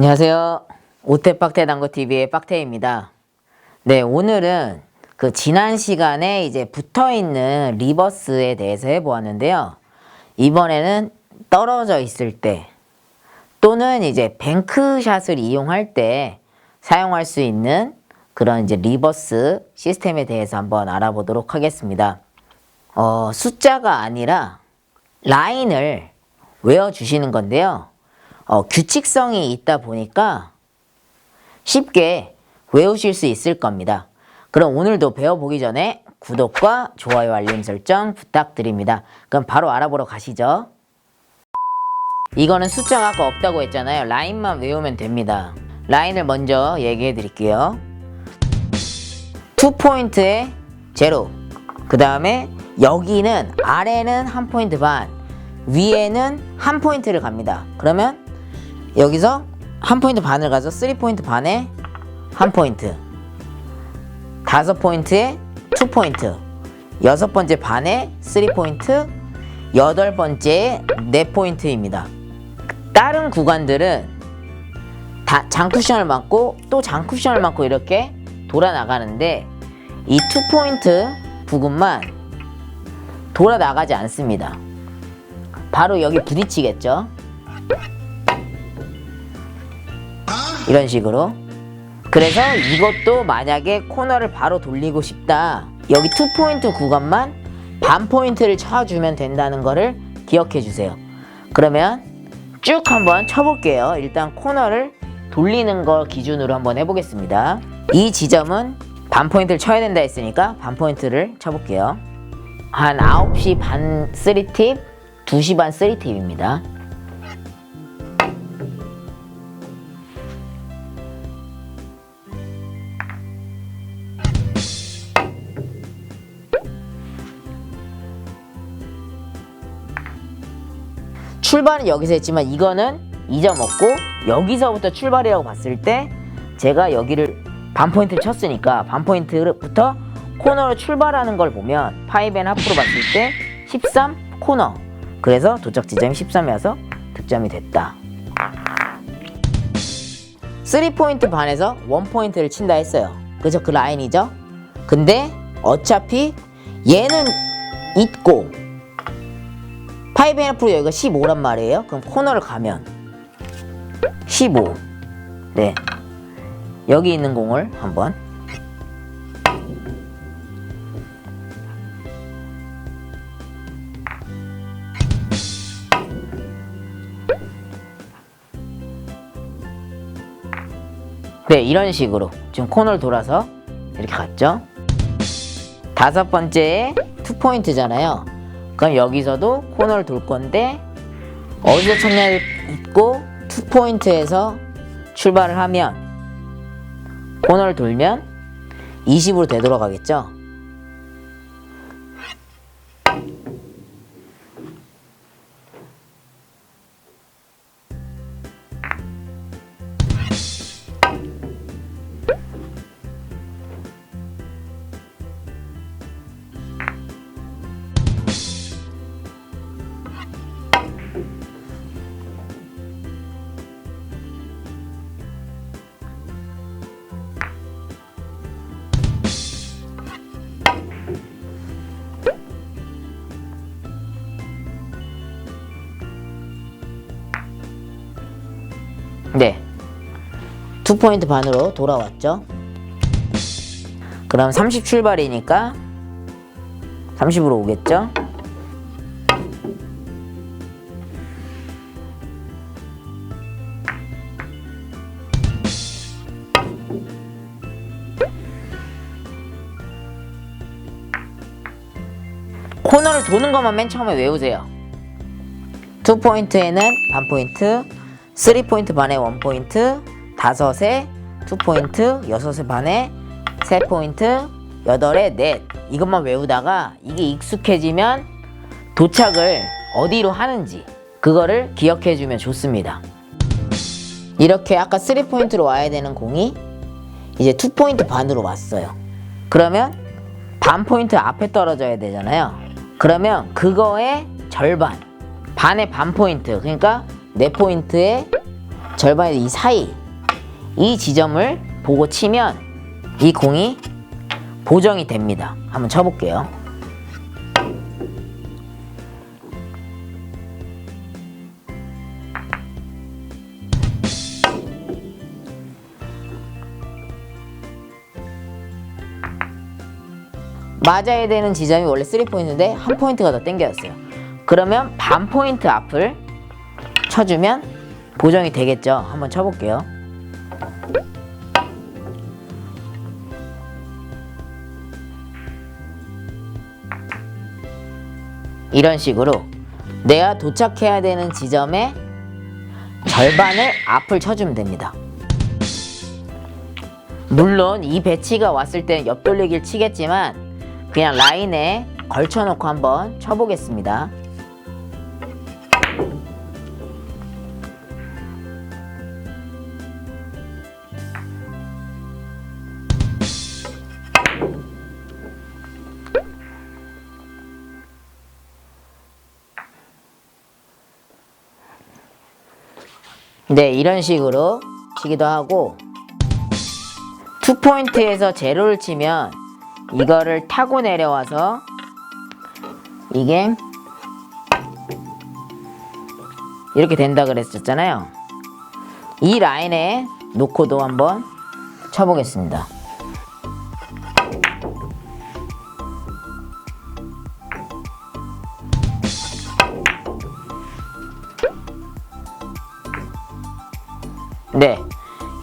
안녕하세요. 오태빡태 당구TV의 빡태입니다. 네, 오늘은 그 지난 시간에 이제 붙어 있는 리버스에 대해서 해보았는데요. 이번에는 떨어져 있을 때 또는 이제 뱅크샷을 이용할 때 사용할 수 있는 그런 이제 리버스 시스템에 대해서 한번 알아보도록 하겠습니다. 어, 숫자가 아니라 라인을 외워주시는 건데요. 어, 규칙성이 있다 보니까 쉽게 외우실 수 있을 겁니다. 그럼 오늘도 배워보기 전에 구독과 좋아요 알림 설정 부탁드립니다. 그럼 바로 알아보러 가시죠. 이거는 숫자가 아까 없다고 했잖아요. 라인만 외우면 됩니다. 라인을 먼저 얘기해 드릴게요. 2포인트에 제로. 그 다음에 여기는 아래는 한 포인트 반, 위에는 한 포인트를 갑니다. 그러면 여기서 한 포인트 반을 가서 3포인트 반에 한 포인트. 다섯 포인트에 투 포인트. 여섯 번째 반에 3포인트. 여덟 번째에 네 포인트입니다. 다른 구간들은 다 장쿠션을 맞고 또 장쿠션을 맞고 이렇게 돌아 나가는데 이투 포인트 부분만 돌아 나가지 않습니다. 바로 여기 부딪히겠죠. 이런 식으로. 그래서 이것도 만약에 코너를 바로 돌리고 싶다. 여기 투 포인트 구간만 반 포인트를 쳐주면 된다는 거를 기억해 주세요. 그러면 쭉 한번 쳐볼게요. 일단 코너를 돌리는 거 기준으로 한번 해보겠습니다. 이 지점은 반 포인트를 쳐야 된다 했으니까 반 포인트를 쳐볼게요. 한 9시 반 3팁, 2시 반 3팁입니다. 출발은 여기서 했지만 이거는 2점 없고 여기서부터 출발이라고 봤을 때 제가 여기를 반 포인트를 쳤으니까 반 포인트부터 코너로 출발하는 걸 보면 파이벤 하프로 봤을 때 13 코너. 그래서 도착 지점이 13이어서 득점이 됐다. 3포인트 반에서 1포인트를 친다 했어요. 그죠 그 라인이죠. 근데 어차피 얘는 있고 파이벤 하프로 여기가 15란 말이에요. 그럼 코너를 가면 15 네. 여기 있는 공을 한번. 네 이런 식으로 지금 코너를 돌아서 이렇게 갔죠? 다섯 번째에 투포인트잖아요 그럼 여기서도 코너를 돌 건데 어디서 쳤냐를 있고 투포인트에서 출발을 하면 코너를 돌면 20으로 되돌아가겠죠 2포인트 반으로 돌아왔죠. 그럼 30 출발이니까 30으로 오겠죠? 코너를 도는 것만 맨 처음에 외우세요. 2포인트에는 반포인트 3포인트 반에 1포인트 다섯에 2포인트, 여섯에 반에 3포인트, 여덟에 넷. 이것만 외우다가 이게 익숙해지면 도착을 어디로 하는지 그거를 기억해 주면 좋습니다. 이렇게 아까 3포인트로 와야 되는 공이 이제 2포인트 반으로 왔어요. 그러면 반 포인트 앞에 떨어져야 되잖아요. 그러면 그거의 절반, 반의 반 포인트, 그러니까 네 포인트에 절반의 이 사이 이 지점을 보고 치면 이 공이 보정이 됩니다. 한번 쳐볼게요. 맞아야 되는 지점이 원래 3포인트인데 한 포인트가 더 땡겨졌어요. 그러면 반 포인트 앞을 쳐주면 보정이 되겠죠. 한번 쳐볼게요. 이런 식으로 내가 도착해야 되는 지점의 절반을 앞을 쳐주면 됩니다. 물론 이 배치가 왔을 때는 옆돌리기를 치겠지만 그냥 라인에 걸쳐놓고 한번 쳐보겠습니다. 네, 이런 식으로 치기도 하고 투 포인트에서 제로를 치면 이거를 타고 내려와서 이게 이렇게 된다 그랬었잖아요. 이 라인에 놓고도 한번 쳐보겠습니다.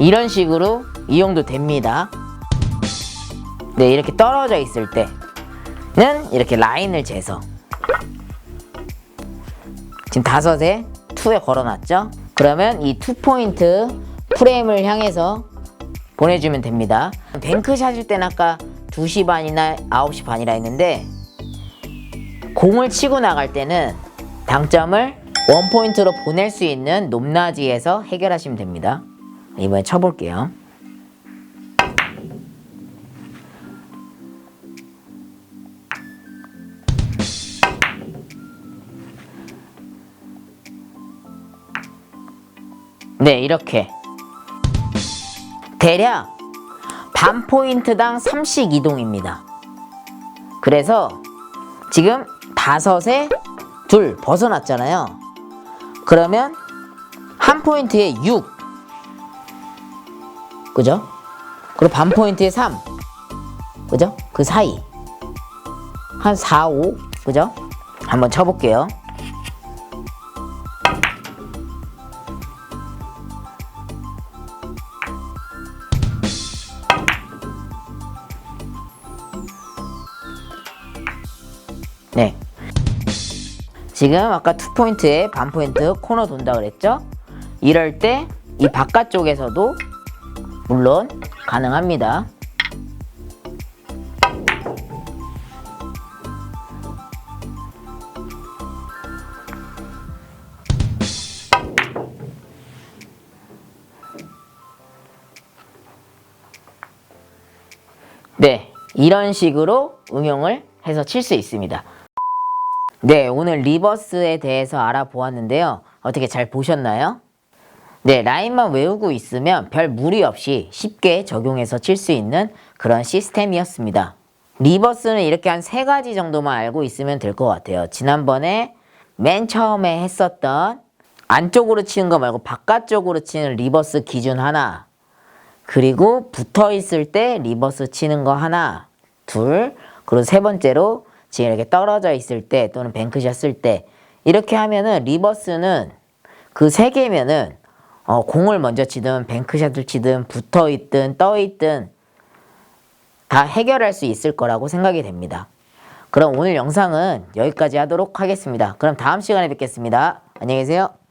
이런 식으로 이용도 됩니다. 네, 이렇게 떨어져 있을 때는 이렇게 라인을 재서 지금 다섯에 투에 걸어놨죠? 그러면 이 투 포인트 프레임을 향해서 보내주면 됩니다. 뱅크샷일 때는 아까 2시 반이나 9시 반이라 했는데 공을 치고 나갈 때는 당점을 원 포인트로 보낼 수 있는 높낮이에서 해결하시면 됩니다. 이번에 쳐볼게요. 네, 이렇게 대략 반 포인트당 3씩 이동입니다. 그래서 지금 다섯에 둘 벗어났잖아요. 그러면 한 포인트에 6. 그죠? 그리고 반 포인트에 3. 그죠? 그 사이. 한 4, 5. 그죠? 한번 쳐볼게요. 네. 지금 아까 투 포인트에 반 포인트 코너 돈다 그랬죠? 이럴 때 이 바깥쪽에서도 물론 가능합니다. 네, 이런 식으로 응용을 해서 칠 수 있습니다. 네, 오늘 리버스에 대해서 알아보았는데요. 어떻게 잘 보셨나요? 네, 라인만 외우고 있으면 별 무리 없이 쉽게 적용해서 칠 수 있는 그런 시스템이었습니다. 리버스는 이렇게 한 세 가지 정도만 알고 있으면 될 것 같아요. 지난번에 맨 처음에 했었던 안쪽으로 치는 거 말고 바깥쪽으로 치는 리버스 기준 하나, 그리고 붙어 있을 때 리버스 치는 거 하나, 둘, 그리고 세 번째로 지금 이렇게 떨어져 있을 때 또는 뱅크샷 쓸 때 이렇게 하면은 리버스는 그 세 개면은 어, 공을 먼저 치든 뱅크샷을 치든 붙어 있든 떠 있든 다 해결할 수 있을 거라고 생각이 됩니다. 그럼 오늘 영상은 여기까지 하도록 하겠습니다. 그럼 다음 시간에 뵙겠습니다. 안녕히 계세요.